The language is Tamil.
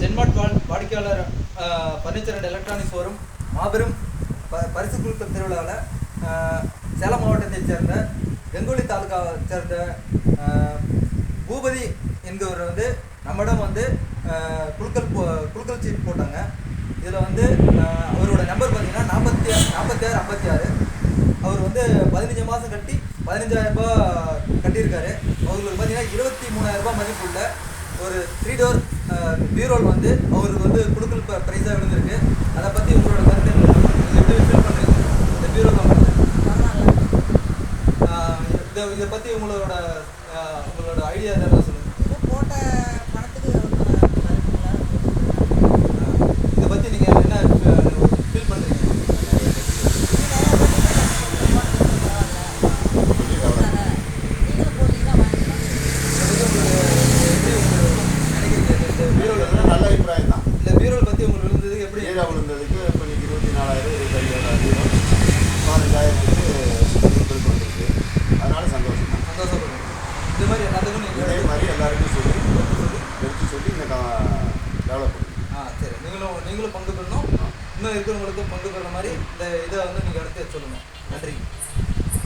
ஜென்மாட் வாடிக்கையாளர் ஃபர்னிச்சர் அண்ட் எலக்ட்ரானிக்ஸ் வரும் மாபெரும் ப பரிசு குழுக்கள் திருவிழாவில் சேலம் மாவட்டத்தைச் சேர்ந்த வெங்கோலி தாலுகாவை சேர்ந்த பூபதி என்கிறவர் வந்து நம்மிடம் வந்து குழுக்கள் போ குழுக்கள் சீட் போட்டாங்க. இதில் வந்து அவரோட நம்பர் பார்த்தீங்கன்னா நாற்பத்தி நாற்பத்தி ஆறு ஐம்பத்தி ஆறு அவர் வந்து பதினஞ்சு மாதம் கட்டி பதினஞ்சாயிரம் ரூபாய் கட்டியிருக்காரு. அவங்களுக்கு பார்த்தீங்கன்னா இருபத்தி மூணாயிரரூபா மதிப்புள்ள ஒரு த்ரீ டோர் பீரோல் வந்து அவருக்கு வந்து குடுக்கல் ப்ரைஸாக விழுந்திருக்கு. அதை பற்றி உங்களோட கருத்து எப்படி ஃபீல் பண்ணுறீங்க இந்த பீரோ கம்பெனி இதை இதை பற்றி உங்களோட உங்களோட ஐடியா ஏதாவது சொல்லுங்கள் இப்போ போட்ட பணத்துக்கு வருங்களா இதை பற்றி நீங்கள் என்ன ஃபீல் பண்ணுறீங்க நீங்களும் போட்டீங்கன்னா வாங்கிக்கலாம் இந்த பீரோவில் நல்ல அபிப்பிராயம் தான். இந்த பீரோல் பற்றி உங்களுக்கு விழுந்ததுக்கு எப்படி? ஏரியா விழுந்ததுக்கு இப்போ இன்னைக்கு இருபத்தி நாலாயிரம் இருபத்தஞ்சாயிரம் பதினஞ்சாயிரத்துக்கு கொடுத்து வந்திருக்கு அதனால சந்தோஷம். தான் சந்தோஷப்படுறீங்க இது மாதிரி எல்லாத்துக்கும் இதே நீங்கள் மாதிரி எல்லாருக்கும் சொல்லி எடுத்து சொல்லி இந்த டெவலப் பண்ணுங்க ஆ சரி. நீங்களும் நீங்களும் பங்கு பெறணும். இன்னும் இருக்கிறவங்களுக்கும் பங்கு பெற மாதிரி இந்த இதை வந்து நீங்கள் அடுத்து சொல்லுங்கள் நன்றி.